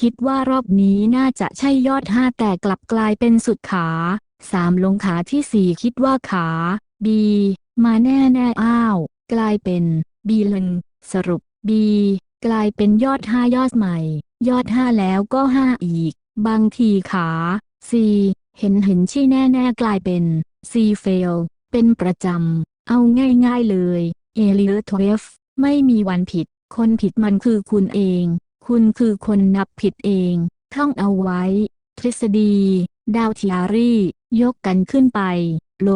คิดว่ารอบนี้น่าจะใช่ยอดห้าแต่กลับกลายเป็นสุดขาสามลงขาที่สี่คิดว่าขา B มาแน่แน่อ้าว กลายเป็น B ลึงสรุป B กลายเป็นยอดห้ายอดใหม่ ยอดห้าแล้วก็ห้าอีก บางทีขา C เห็นเห็นชี่แน่แน่กลายเป็น C fail เป็นประจำ เอาง่ายๆเลยเอลิเอทเวฟไม่มีวันผิด คนผิดมันคือคุณเอง คุณคือคนนับผิดเอง ท่องเอาไว้ ทฤษฎี ดาวทิอารียกกันขึ้นไป โล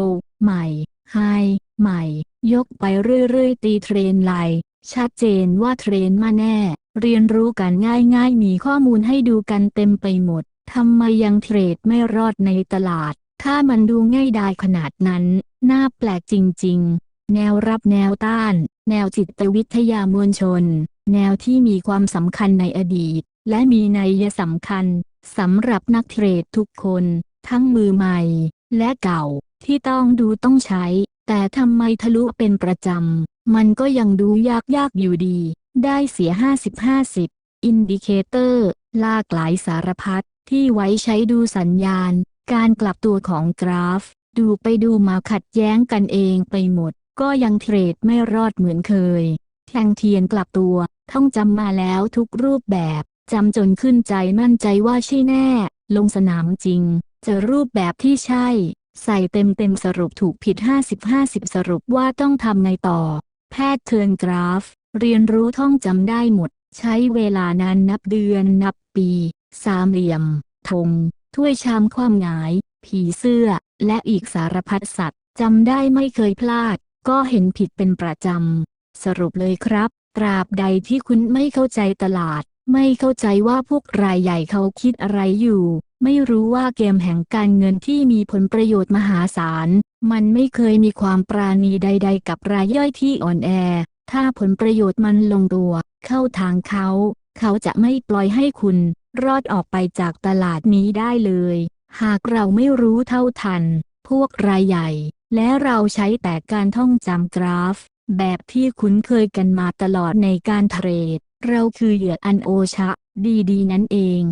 ใหม่ ไฮ ใหม่ ยกไปเรื่อยๆ ตีเทรนไลน์ชัดเจนว่าเทรนมาแน่ เรียนรู้กันง่ายๆ มีข้อมูลให้ดูกันเต็มไปหมด ทำไมยังเทรดไม่รอดในตลาด ถ้ามันดูง่ายดายขนาดนั้น น่าแปลกจริงๆ แนวรับแนวต้าน แนวจิตวิทยามวลชน แนวที่มีความสำคัญในอดีต และมีนัยสำคัญสำหรับนักเทรดทุกคน ทั้งมือใหม่ และเก่า ที่ต้องดูต้องใช้ แต่ทำไมทะลุเป็นประจำ มันก็ยังดูยากยากๆอยู่ดี ได้เสีย 50-50 อินดิเคเตอร์ ลากหลายสารพัดที่ไว้ใช้ดูสัญญาณ การกลับตัวของกราฟ ดูไปดูมาขัดแย้งกันเองไปหมด ก็ยังเทรดไม่รอดเหมือนเคย แทงเทียนกลับตัว ท่องจำมาแล้วทุกรูปแบบจำจนขึ้นใจมั่นใจว่าใช่แน่ ลงสนามจริง จะรูปแบบที่ใช่ ใส่เต็มเต็มสรุปถูกผิด 50-50 สรุปว่าต้องทำไงต่อ แพทย์เทิร์นกราฟ เรียนรู้ท่องจำได้หมด ใช้เวลานานนับเดือนนับปี สามเหลี่ยมธงถ้วยชามความหงาย ผีเสื้อ และอีกสารพัดสัตว์จำได้ไม่เคยพลาด ก็เห็นผิดเป็นประจำ สรุปเลยครับ ตราบใดที่คุณไม่เข้าใจตลาด ไม่เข้าใจว่าพวกรายใหญ่เขาคิดอะไรอยู่ ไม่รู้ว่าเกมแห่งการเงินที่มีผลประโยชน์มหาศาล มันไม่เคยมีความปราณีใด ๆ กับรายย่อยที่อ่อนแอ ถ้าผลประโยชน์มันลงตัว เข้าทางเขา เขาจะไม่ปล่อยให้คุณ รอดออกไปจากตลาดนี้ได้เลย หากเราไม่รู้เท่าทัน พวกรายใหญ่ และเราใช้แต่การท่องจำกราฟ แบบที่คุ้นเคยกันมาตลอดในการเทรด เราคือเหยื่ออันโอชะ ดีๆ นั่นเอง